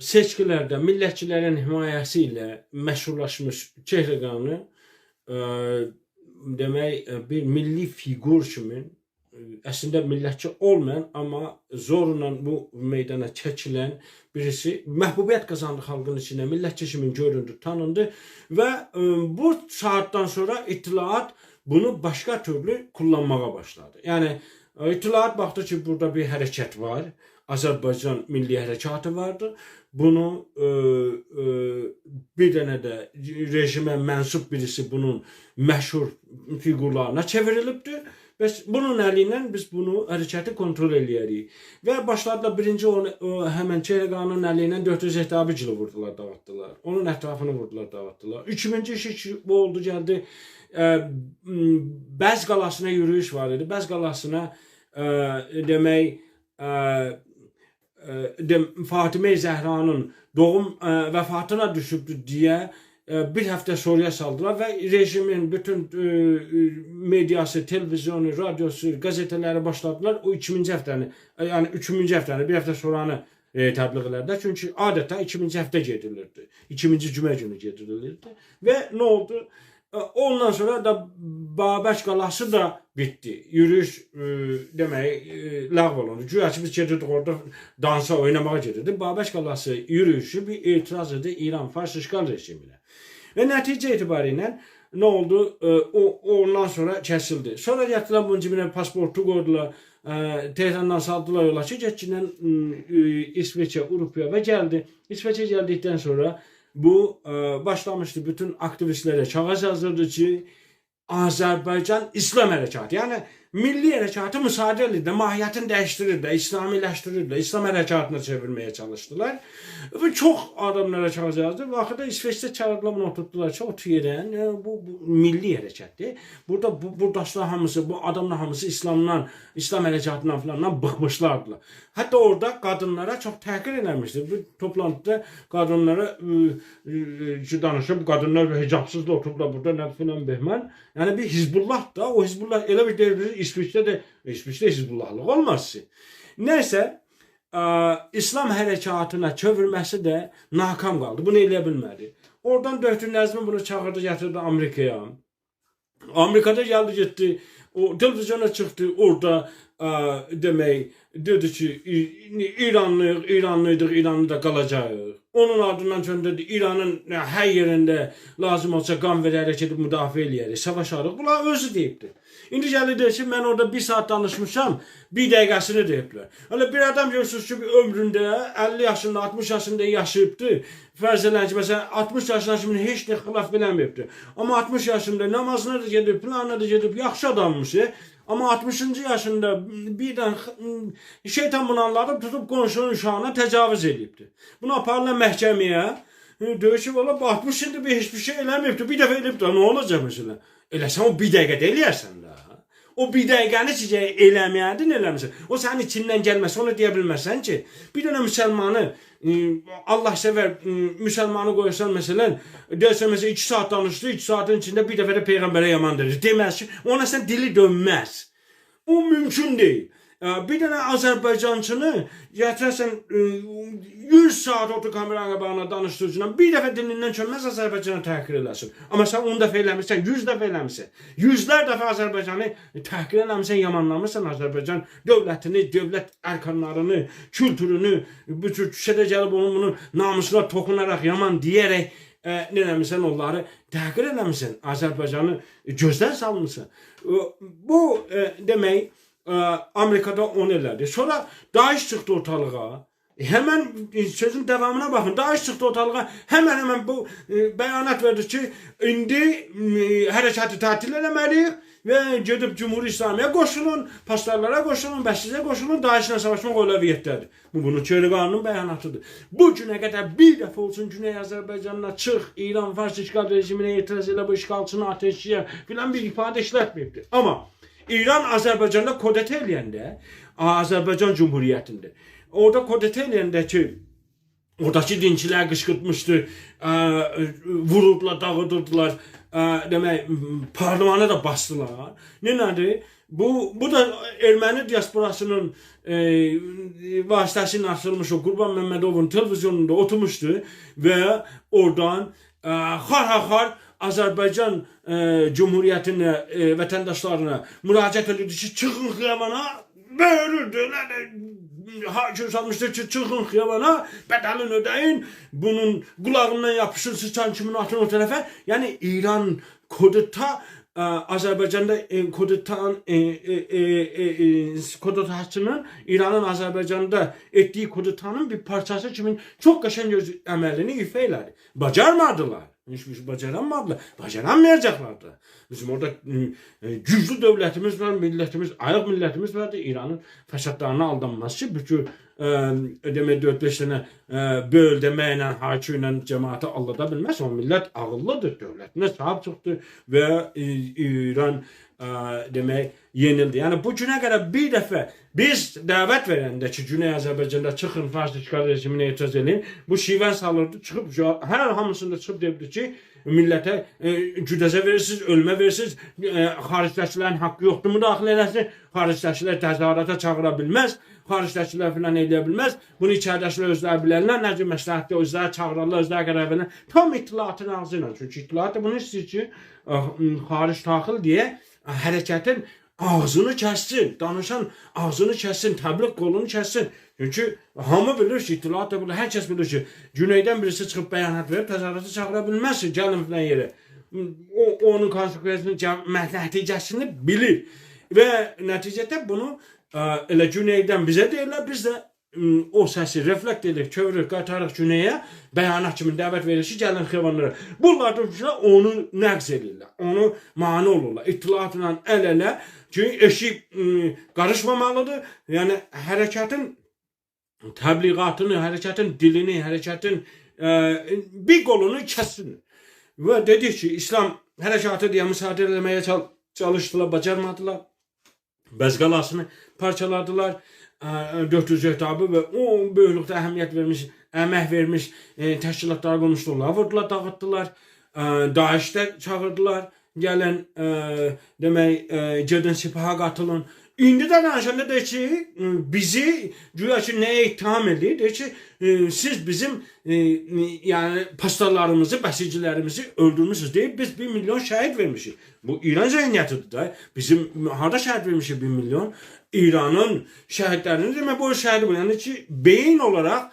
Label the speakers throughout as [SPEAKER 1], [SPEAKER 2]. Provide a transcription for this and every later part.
[SPEAKER 1] seçkilərdə millətçilərin himayəsi ilə məşhurlaşmış Çehriqanı ə, demək ə, bir milli fiqur kimi ə, əslində millətçi olmayan amma zorla bu meydana çəkilən birisi məhbubiyyət qazandı xalqın içində, millətçi kimi göründü, tanındı və bu saatdan sonra İttilaat bunu başqa türlü kullanmağa başladı. Yəni İttilaat baxdı ki, burada bir hərəkət var. Azərbaycan Milli Hərəkatı vardı. Bunu e, e, bir dənə də rejimə mənsub birisi bunun məşhur fiqurlarına çevrilibdi. Bəs bunun əli ilə biz bunu hərəkəti kontrol eləyərik. Və başladılar birinci onu həmin Çeleqanın əli ilə 400 hektarı cilo vurdular, dağıtdılar. Onun ətrafını vurdular, dağıtdılar. Üçüncü iş ki, bu oldu gəldi. E, Bəz qalasına yürüyüş var idi. Bəz qalasına e, demək de, Fatime Zehra'nın doğum e, vefatına düşübdü diye e, bir hafta soruya saldılar ve rejimin bütün e, e, medyası, televizyonu, radyosu, gazeteleri başladılar. O 2000 haftanı, e, yani 3000 haftanı, bir hafta sonranı e, təbliğ elədilər. Çünki adeta 2000 həftə gedilirdi. 2000 cümə günü gedirilirdi. Və nə oldu? Ondan sonra da Babək qalası da bitti. Yürüyüş e, demək e, ləğv olundu. Güya ki biz gedirdik orada dansa oynamağa gedirdik. Babək qalası yürüyüşü bir etiraz idi İran Fars işgal rejiminə. Və nəticə etibarilə nə oldu? E, o ondan sonra kəsildi. Sonra gətirdilər bunun cibinə pasportu qoydular. E, Tehrandan saldılar yola ki, getkindən e, İsveçə, Avropaya və gəldi. İsveçə gəldikdən sonra bu e, başlamıştı. Bütün aktivistlere yazdırdı ki Azerbaycan İslam harekatı. Yani milli harekatı müsaade edildi. Mahiyetini değiştirirdi, İslamileştirirdi. İslam harekatına çevirmeye çalıştılar. Ve çok adamlara kağıt yazdı. Ve akıda İsveç'te çağırdılar oturttular ki oturuyorlar. E, bu, bu milli harekat değil. Burada bu, buradaşlar hamısı, bu adamlar hamısı İslamdan, İslam harekatından falan bıkmışlardılar. Hatta orada kadınlara çok tehkir edilmiştir. Bir toplantıda kadınlara e, e, danışıp kadınlar hicapsızla oturdular burada ne filan behman. Yani bir Hizbullah da o Hizbullah ele bir devrilir İsviçre'de de İsviçre Hizbullahlık olmazsa. Neyse e, İslam harekatına çevirmesi de nakam kaldı. Bunu eləyə bilmədi. Oradan Döhtür Nəzmi bunu çağırdı, gətirdi Amerikaya. Amerika'da geldi gitti. O televizyona çıktı orada e, demek dedi ki İ- İranlı İranlıydık İranlıda kalacağız. Onun ardından gönderdi İran'ın e, her yerinde lazım olsa kan vererek edip müdafiə eləyərik, savaşarıq. Bunlar özü deyibdi. İndi gəlir deyir ki, mən orada bir saat danışmışam, bir dəqiqəsini deyiblər. Öyle bir adam görürsünüz ki, ömründə 50 yaşında, 60 yaşında yaşayıbdı. Fərz elən ki, məsələn, 60 yaşından kimi heç nə xilaf eləməyibdi. Amma 60 yaşında namazına da gedib, planına da gedib, yaxşı adammış. e. Amma 60. yaşında birdən x- şeytan bunu anladıb tutub qonşunun uşağına təcavüz edibdi. Bunu aparırlar məhkəməyə. Döyüşüb ola bu 60 ildir bir heç bir şey eləməyibdi. Bir dəfə eləyib də nə olacaq məsələn? Eləsən o bir dəqiqədə eləyərsən də. O bir dəqiqəni sizə eləməyərdin eləmirsən. O sənin içindən gəlməsə onu deyə bilməsən ki, bir dənə müsəlmanı e, Allah sevər e, müsəlmanı qoysan məsələn, deyirsən məsələn 2 saat danışdı, 2 saatin içində bir dəfə də peyğəmbərə yaman dedi. Deməz ki, ona sən dili dönməz. O mümkün deyil. E, Bir dənə Azərbaycançını gətirəsən e, 100 saat otur kameranın qabağına danışdırıcına bir dəfə dilindən çönməz Azərbaycanı təhqir eləsin. Amma sən 10 dəfə eləmirsən, 100 dəfə eləmirsən. Yüzlər dəfə Azərbaycanı təhqir eləmirsən, yamanlamırsan Azərbaycan dövlətini, dövlət ərkanlarını, kültürünü, bu cür küçədə gəlib onun bunu namusuna toxunaraq yaman deyərək e, nə eləmirsən onları təhqir eləmirsən. Azərbaycanı gözdən salmısan. E, Bu e, demək e, Amerika'da onu elədi. Sonra Daesh çıxdı ortalığa. E, Hemen e, sözün devamına bakın. Daesh çıktı ortalığa. Hemen hemen bu e, beyanat verdi ki indi e, harekatı tatil eləməliyik ve gedib Cumhur İslamiyə qoşulun, pastorlara qoşulun, bəslizə qoşulun, Daeshlə savaşmaq öləviyyətdədir. Bu bunun Çeliqanın bəyanatıdır. Bu günə qədər bir dəfə olsun Güney Azərbaycanına çıx, İran Fars işgal rejiminə etiraz elə bu işgalçını ateşləyə filan bir ifadə işlətməyibdir. Amma İran Azərbaycanda kodete eləyəndə, Azərbaycan Cumhuriyyətində. Orada kodete eləyəndə ki, Oradakı dinçilər qışqırtmışdı, ə, vururdular, dağıdırdılar, ə, demək, parlamanı da bastılar. Nə nədir? Bu bu da Erməni diasporasının e, vasitəsilə açılmış o Qurban Məmmədovun televizyonunda oturmuşdu ve oradan e, har har Azərbaycan e, Cumhuriyyətinə, e, vətəndaşlarına müraciət edirdi ki, çıxın xiyabana, böyürürdü, hakim salmışdır ki, çıxın xiyabana, bədəlini ödeyin, bunun qulağından yapışın, sıçan kimin atın o tərəfə. Yəni İran kodita e, Azərbaycanda e, kodutan e, e, e, e, e, kodutasının İranın Azərbaycanda etdiyi kodutanın bir parçası kimin çok qəşəng öz əməlini ifa elədi. Bacarmadılar. Hiçbir şey bacaramadılar. Bacaramayacaklar da. Bizim orada e, güçlü devletimiz var, milletimiz, ayak milletimiz vardı. İran'ın fəsadlarına aldanması bütün e, demək 4-5 sənə e, böl deməklə, hakı ilə cəmaatı aldada bilməz. O millət ağıllıdır, dövlətinə sahib çıxdı və e, İran e, demək yenildi. Yəni bu günə qədər bir dəfə biz dəvət verəndə ki, Güney Azərbaycanda çıxın işgal rejiminə etiraz edin. Bu şivən salırdı, çıxıb hər hamısında çıxıb deyirdi ki, millətə e, güdəzə verirsiniz, ölmə verirsiniz, e, xaricdəkilərin haqqı yoxdur müdaxilə eləsin, xaricdəkilər təzahürata çağıra bilməz, xaricdəkilər filan eləyə bunu içəridəkilər özləri bilərlər, necə məsləhətdə özləri çağırırlar, özləri qərar verirlər. Tam ittilatın ağzı ilə, çünki ittilat bunu istəyir ki, e, xaric daxil deyə hərəkətin ağzını kəssin, danışan ağzını kəssin, təbliğ qolunu kəssin. Çünki hamı bilir ki, ittilat da bilir, hər kəs bilir ki, güneydən birisi çıxıb bəyanat verib təzahüratı çağıra bilməzsin, gəlin filan yerə. O, onun konsekvensini, nəticəsini bilir. Və nəticədə bunu ə, elə güneydən bizə deyirlər, biz də o səsi reflekt edirik, çövürük, qaytarıq güneyə, bəyanat kimi dəvət verir ki, gəlin xivanlara. Bunlar da onu nəqz edirlər, onu mani olurlar. İttilatla əl-ələ ki, eşik qarışmamalıdır. Yəni hərəkətin təbliğatını, hərəkətin dilini, hərəkətin ə, bir qolunu kəssin. Və dedi ki, İslam hərəkatı deyə müsaade etməyə çalışdılar, bacarmadılar. Bəzqalasını parçaladılar. 400 hektabı və o böyüklükdə əhəmiyyət vermiş, əmək vermiş e, təşkilatlar qurmuşdular. Vurdular, dağıtdılar. E, Daişdə çağırdılar. Gəlin e, demək e, gedin sipaha qatılın. İndi də danışanda deyir ki, bizi güya ki nəyə ittiham edir? Deyir ki, e, siz bizim e, yəni pastorlarımızı, bəsicilərimizi öldürmüşsünüz deyib biz 1 milyon şəhid vermişik. Bu İran zəhniyyətidir da. Bizim harda şəhid vermişik 1 milyon? İranın şəhidlərini demək bu şəhidi bu. Yəni ki, beyin olaraq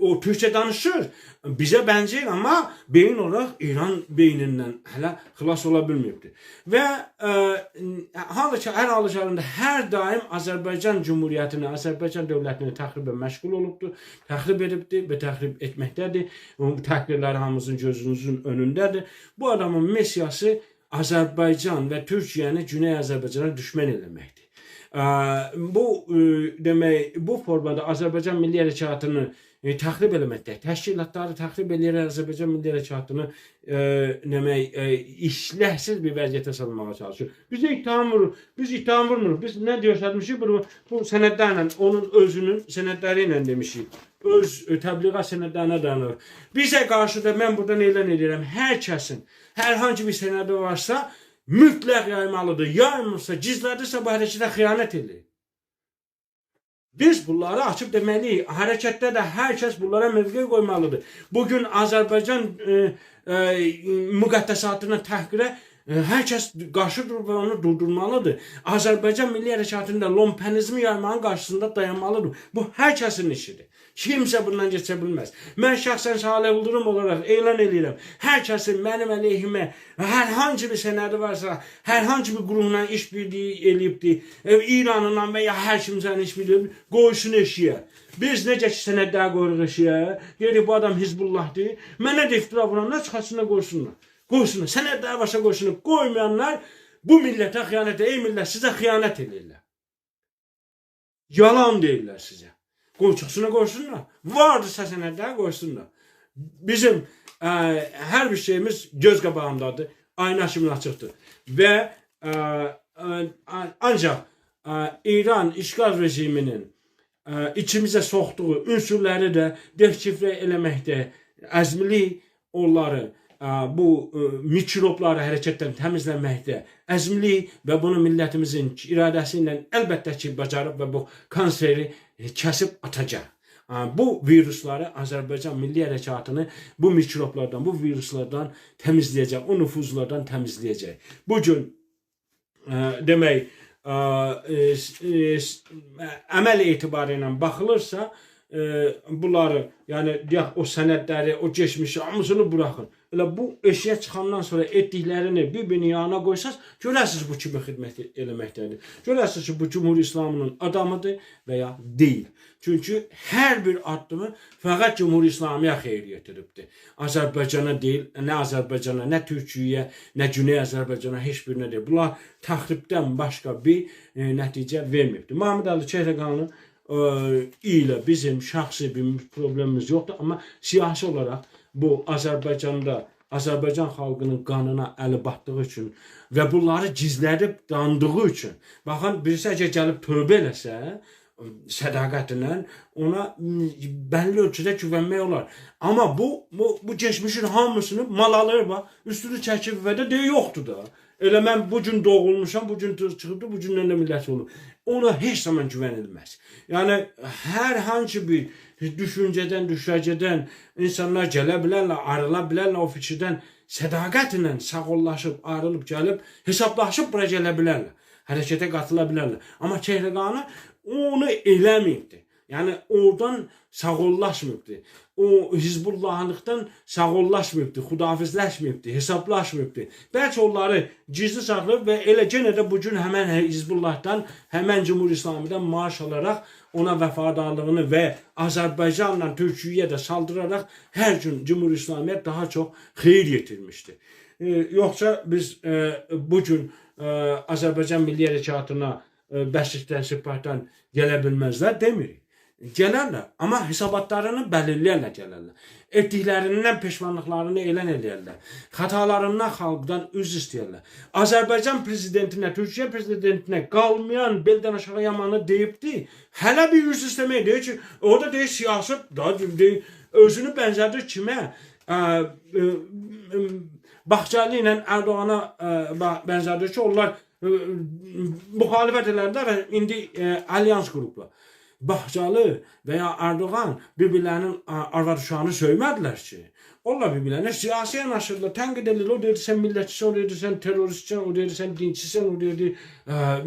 [SPEAKER 1] o Türkçe danışır. Bize benzer ama beyin olarak İran beyninden hala xilas ola bilməyibdir. Və e, halbuki hər halükarında hər daim Azərbaycan Cumhuriyyətini, Azərbaycan dövlətini təxribə məşğul olubdur, təxrib edibdir və təxrib etməkdədir. Bu təhqirlər hamımızın gözümüzün önündədir. Bu adamın missiyası Azərbaycan və Türkiyəni Güney Azərbaycana düşmən eləməkdir. E, bu e, demək bu formada Azərbaycan Milli Hərəkatını e, təxrib eləməkdə, təşkilatları təxrib eləyir Azərbaycan Milli Hərəkatını e, e, işləhsiz bir vəziyyətə salmağa çalışır. Biz ittiham vurur, biz ittiham vurmuruq. Biz nə göstərmişik? Bu, bu sənədlərlə, onun özünün sənədləri ilə demişik. Öz e, təbliğat sənədlərinə dayanır. Bizə qarşı da mən buradan elan edirəm, hər kəsin hər hansı bir sənədi varsa mütləq yaymalıdır. Yaymırsa, gizlədirsə bu hərəkətə xəyanət edir. Biz bunları açıp deməliyik. Hərəkətdə də hər kəs bunlara mövqe qoymalıdır. Bugün Azərbaycan e, e, müqəddəsatına təhqirə hər kəs qarşı durub onu durdurmalıdır. Azərbaycan milli hərəkatında lompenizmi yaymağın qarşısında dayanmalıdır. Bu hər kəsin işidir. Kimsə bundan keçə bilməz. Mən şəxsən Salih Yıldırım olaraq elan edirəm. Hər kəsin mənim əleyhimə hər hansı bir sənədi varsa, hər hansı bir qurumla iş birliyi eləyibdi, e, İranla və ya hər kimsən iş birliyi qoysun eşiyə. Biz necə ki sənədlər qoyuruq eşiyə, deyir bu adam Hizbullahdır. Mənə də iftira vuranlar çıxasına qoysunlar. Qoysunlar. Sənədlər başa qoysunlar. Qoymayanlar bu millətə xəyanət, ey millət sizə xəyanət edirlər. Yalan deyirlər sizə. Qoyçuqsuna qoysunlar. Vardır səsənədlər qoysunlar. Bizim ə, hər bir şeyimiz göz qabağındadır. Ayna kimi açıqdır. Və ə, ə, ancaq ə, İran işgal rejiminin ə, içimizə soxduğu ünsürləri də deşifrə eləməkdə əzmli onları bu ə, mikrobları hərəkətdən təmizləməkdə əzmli və bunu millətimizin iradəsi ilə əlbəttə ki, bacarıb və bu kanseri e, kəsib atacaq. Bu virusları Azərbaycan milli hərəkatını bu mikroblardan, bu viruslardan təmizləyəcək, o nüfuzlardan təmizləyəcək. Bu gün demək e, e, s- əməl etibarı baxılırsa, bunları, yəni o sənədləri, o keçmişi hamısını buraxın. Elə bu eşiyə çıxandan sonra etdiklərini bir-birinin yanına qoysaz, görəsiniz bu kimi xidmət eləməkdədir. Görəsiniz ki, bu Cumhur İslamının adamıdır və ya deyil. Çünki hər bir addımı fəqət Cumhur İslamiyə xeyir yetiribdir. Azərbaycana deyil, nə Azərbaycana, nə Türkiyəyə, nə Güney Azərbaycana heç birinə deyil. Bunlar təxribdən başqa bir e, nəticə verməyibdir. Mahmud Əli Çehrəqanlı e, ilə bizim şəxsi bir problemimiz yoxdur, amma siyasi olaraq bu Azərbaycanda Azərbaycan xalqının qanına əli batdığı üçün və bunları gizlədib dandığı üçün. Baxın, birisi əgər gəlib tövbə eləsə, sədaqətlə ona m, bəlli ölçüdə güvənmək olar. Amma bu bu bu keçmişin hamısını mal alır bax, üstünü çəkib və də deyir yoxdur da. Elə mən bu gün doğulmuşam, bu gün çıxıbdı, bu gündən də millət olur. Ona heç zaman güvənilməz. Yəni hər hansı bir düşüncədən, düşərgədən insanlar gələ bilərlər, ayrıla bilərlər o fikirdən sədaqətlə sağollaşıb, ayrılıb gəlib, hesablaşıb bura gələ bilərlər. Hərəkətə onu eləməyibdi. Yəni oradan sağollaşmayıbdı. O Hizbullahlıqdan sağollaşmayıbdı, xudafizləşməyibdi, hesablaşmayıbdı. Bəlkə onları gizli saxlayıb və elə yenə də bu gün həmən Hizbullahdan, həmən Cumhur İslamidən maaş alaraq ona vəfadarlığını və Azərbaycanla Türkiyəyə də saldıraraq hər gün Cumhur İslamiyyət daha çox xeyir yetirmişdi. E, yoxsa biz e, bu gün e, Azərbaycan Milli Hərəkatına e, bəşlikdən, sipahdan demirik. Gələrlər, amma hesabatlarını bəlirləyərlər gələrlər. Etdiklərindən peşmanlıqlarını elan edərlər. Xatalarından xalqdan üzr istəyərlər. Azərbaycan prezidentinə, Türkiyə prezidentinə qalmayan beldən aşağı yamanı deyibdi. Hələ bir üzr istəmək deyir ki, o da deyir siyasət, da deyir, özünü bənzədir kimə? Ə, ə, ə, Baxçalı ilə Erdoğana ə, ba- bənzədir ki, onlar müxalifət elərlər və indi alyans qruplar. Baxçalı və ya Erdoğan bir-birlərinin a- arvad uşağını söymədilər ki. Onlar bir-birlərinə siyasi yanaşırlar, tənqid edirlər. O deyir sən millətçisən, o deyir sən terroristsən, o deyir sən dinçisən, o deyir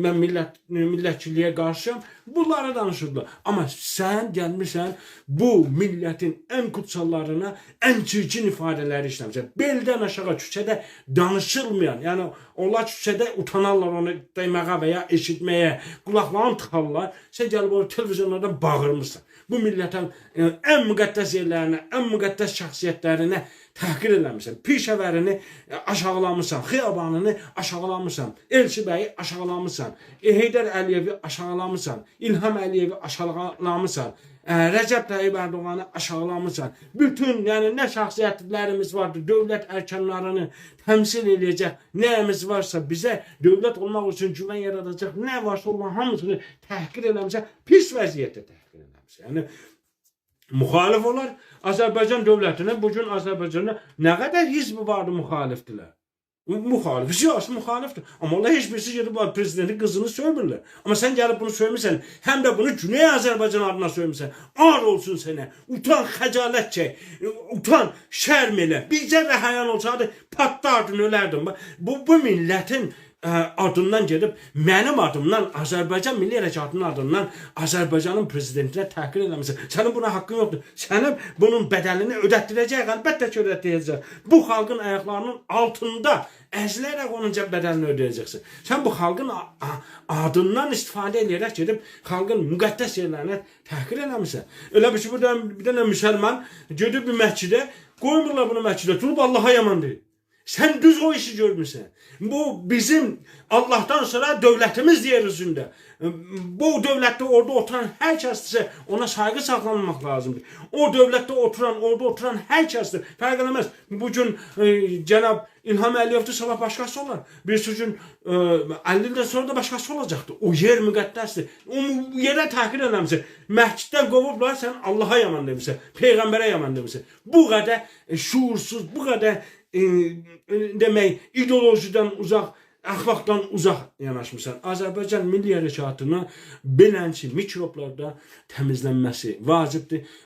[SPEAKER 1] mən millət millətçiliyə qarşıyam. Bunları danışırlar. Amma sən gəlmisən bu millətin ən kutsallarına ən çirkin ifadələri işləmisən. Beldən aşağı küçədə danışılmayan, yəni onlar küçədə utanarlar onu deməyə və ya eşitməyə, qulaqlarını tıxarlar. Sən gəlib o televiziyonlarda bağırmısan. Bu millətin e, ən müqəddəs yerlərinə, ən müqəddəs şəxsiyyətlərinə təhqir eləmisən. Pişəvərini e, aşağılamısan, xiyabanını aşağılamısan, Elçi bəyi aşağılamısan, e, Heydər Əliyevi aşağılamısan, İlham Əliyevi aşağılamısan. E, Rəcəb Tayyib Ərdoğanı aşağılamısan. Bütün yəni nə şəxsiyyətlərimiz vardı, dövlət ərkanlarını təmsil eləyəcək nəyimiz varsa bizə dövlət olmaq üçün güvən yaradacaq nə varsa onların hamısını təhqir eləmisən, pis vəziyyətdə təhqir eləmisən. Yəni müxalif olar Azərbaycan dövlətinə bu gün Azərbaycanda nə qədər hizb vardı müxalifdilər. Müxalif, siyasi müxalifdir. Amma onlar heç birisi gedib o prezidentin qızını söymürlər. Amma sən gəlib bunu söymüsən, həm də bunu Güney Azərbaycan adına söymüsən. Ar olsun sənə. Utan, xəcalət çək. Utan, şərm elə. Bizə də həyan olsaydı patlardın, ölərdin. Bu bu millətin ə, adından gedib mənim adımdan Azərbaycan Milli Hərəkatının adından Azərbaycanın prezidentinə təhqir eləmisən. Sənin buna haqqın yoxdur. Sənin bunun bədəlini ödətdirəcək, əlbəttə ki, ödətdirəcək. Bu xalqın ayaqlarının altında əzilərək onun bədəlini ödəyəcəksən. Sən bu xalqın adından istifadə edərək gedib xalqın müqəddəs yerlərinə təhqir eləmisən. Elə bir ki, dənə, bir dənə müsəlman gedib bir məscidə, qoymurlar bunu məscidə, durub Allaha yaman deyir. Sen düz o işi görmüşsün. Bu bizim Allah'tan sonra devletimiz yeryüzünde. Bu devlette orada oturan herkesse ona saygı saklanmak lazımdır. O devlette oturan, orada oturan herkestir. Fark edemez. Bugün e, Cenab İlham Əliyevdir, sabah başkası olar. Bir gün e, 50 ildən sonra da başkası olacaktı. O yer müqəddəsdir. O yerə təhqir eləmişsən. Məsciddən qovublar, sən Allaha yaman demişsən. Peyğəmbərə yaman demişsən. Bu qədər e, şuursuz, bu qədər e, e, demək ideolojiyadan uzaq, əxlaqdan uzaq yanaşmısan. Azərbaycan milli hərəkatına beləncə mikroblarda təmizlənməsi vacibdir.